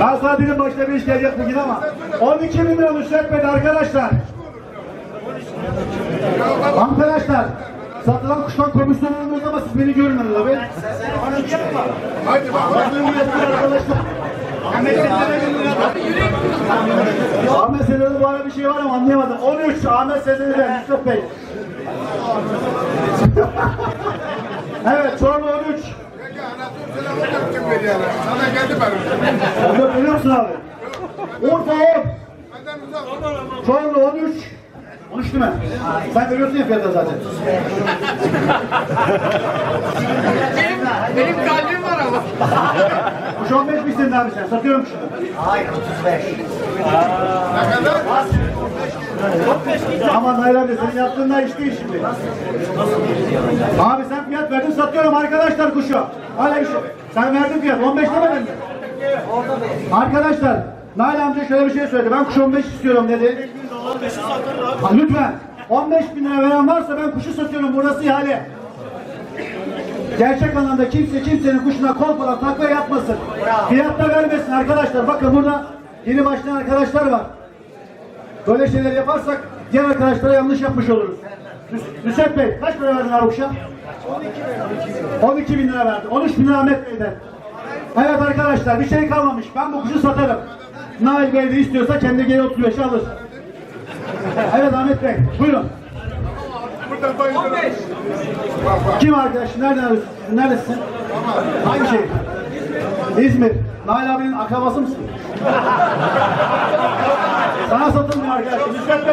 Ben sana dedim başta bir iş gelecek bugün ama 12 bin lira müşterek arkadaşlar. Arkadaşlar satılan kuştan komisyon almıyoruz ama siz beni görmediniz abi. Hadi bak. Arkadaşlar. Ahmet Sezen'de arada bir şey var ama anlayamadım. 13 Ahmet Sezen'de Yusuf Bey. evet Çorlu 13. Peki anlatayım sana geldi benim. Biliyor musun abi? Urfa 10. Benden uzak. Çorlu 13. 13 değil mi? Sen veriyorsun ya fiyatı zaten. Benim, benim kalbim var ama. Kuş 15 mi istedin abi sen? Satıyorum şunu. Hayır 35. Ne kadar? Ama Nail abi senin yaptığın iş değil şimdi. Abi sen fiyat verdin satıyorum arkadaşlar kuşu. Hala iş. Sen verdin fiyat 15 demedin mi? Arkadaşlar Nail amca şöyle bir şey söyledi. Ben kuşu 15 istiyorum dedi. Ha, lütfen. 15 bin lira veren varsa ben kuşu satıyorum. Burası ihale. Gerçek anlamda kimse kimsenin kuşuna kol falan takla yapmasın. Fiyatta vermesin arkadaşlar. Bakın burada yeni başlayan arkadaşlar var. Böyle şeyler yaparsak diğer arkadaşlara yanlış yapmış oluruz. Nusret Bey kaç para verdin abi kuşa? 12 bin lira verdi. 13 bin lira Ahmet Bey'den. Evet arkadaşlar bir şey kalmamış. Ben bu kuşu satarım. Nail Bey de istiyorsa kendi G35'i alır. Evet Ahmet Bey buyurun. Burada bayılırım. Kim arkadaş? Nereden arıyorsun? Neredesin? Hangi şehir? İzmir. Nail abinin akrabası mısın? Sana satılmıyor arkadaşlar.